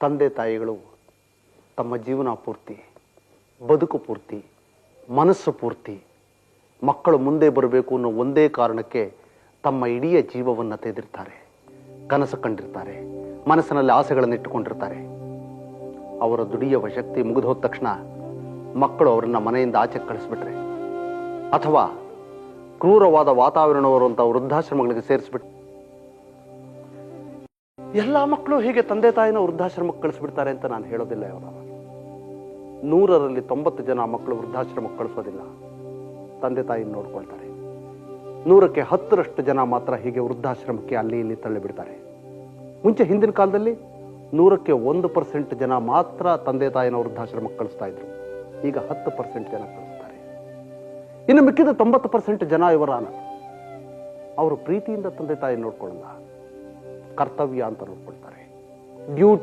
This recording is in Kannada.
ತಂದೆ ತಾಯಿಗಳು ತಮ್ಮ ಜೀವನ ಪೂರ್ತಿ, ಬದುಕು ಪೂರ್ತಿ, ಮನಸ್ಸು ಪೂರ್ತಿ, ಮಕ್ಕಳು ಮುಂದೆ ಬರಬೇಕು ಅನ್ನೋ ಒಂದೇ ಕಾರಣಕ್ಕೆ ತಮ್ಮ ಇಡೀ ಜೀವವನ್ನು ತೆಗೆದಿರ್ತಾರೆ, ಕನಸು ಕಂಡಿರ್ತಾರೆ, ಮನಸ್ಸಿನಲ್ಲಿ ಆಸೆಗಳನ್ನು ಇಟ್ಟುಕೊಂಡಿರ್ತಾರೆ. ಅವರ ದುಡಿಯುವ ಶಕ್ತಿ ಮುಗಿದು ಹೋದ ತಕ್ಷಣ ಮಕ್ಕಳು ಅವರನ್ನ ಮನೆಯಿಂದ ಆಚೆ ಕಳಿಸ್ಬಿಟ್ರೆ. ಅಥವಾ ಕ್ರೂರವಾದ ವಾತಾವರಣವಿರುವಂತಹ ವೃದ್ಧಾಶ್ರಮಗಳಿಗೆ ಸೇರಿಸ್ಬಿಟ್ಟು ಎಲ್ಲ ಮಕ್ಕಳು ಹೀಗೆ ತಂದೆ ತಾಯಿನ ವೃದ್ಧಾಶ್ರಮಕ್ಕೆ ಕಳಿಸ್ಬಿಡ್ತಾರೆ ಅಂತ ನಾನು ಹೇಳೋದಿಲ್ಲ ಯಾವ ನೂರರಲ್ಲಿ ತೊಂಬತ್ತು ಜನ ಮಕ್ಕಳು ವೃದ್ಧಾಶ್ರಮಕ್ಕೆ ಕಳಿಸೋದಿಲ್ಲ. ತಂದೆ ತಾಯಿ ನೋಡ್ಕೊಳ್ತಾರೆ. ನೂರಕ್ಕೆ ಹತ್ತರಷ್ಟು ಜನ ಮಾತ್ರ ಹೀಗೆ ವೃದ್ಧಾಶ್ರಮಕ್ಕೆ ಅಲ್ಲಿ ಇಲ್ಲಿ ತಳ್ಳಿಬಿಡ್ತಾರೆ. ಮುಂಚೆ ಹಿಂದಿನ ಕಾಲದಲ್ಲಿ ನೂರಕ್ಕೆ ಒಂದು ಪರ್ಸೆಂಟ್ ಜನ ಮಾತ್ರ ತಂದೆ ತಾಯಿನ ವೃದ್ಧಾಶ್ರಮಕ್ಕೆ ಕಳಿಸ್ತಾ ಇದ್ರು. ಈಗ ಹತ್ತು ಪರ್ಸೆಂಟ್ ಜನ ಕಳಿಸ್ತಾರೆ. ಇನ್ನು ಮಿಕ್ಕಿದ ತೊಂಬತ್ತು ಪರ್ಸೆಂಟ್ ಜನ ಇವರ ಅವರು ಪ್ರೀತಿಯಿಂದ ತಂದೆ ತಾಯಿ ನೋಡ್ಕೊಳ್ಳಲ್ಲ. ಕರ್ತವ್ಯ ಅಂತ ನೋಡ್ಕೊಳ್ತಾರೆ ಡ್ಯೂಟಿ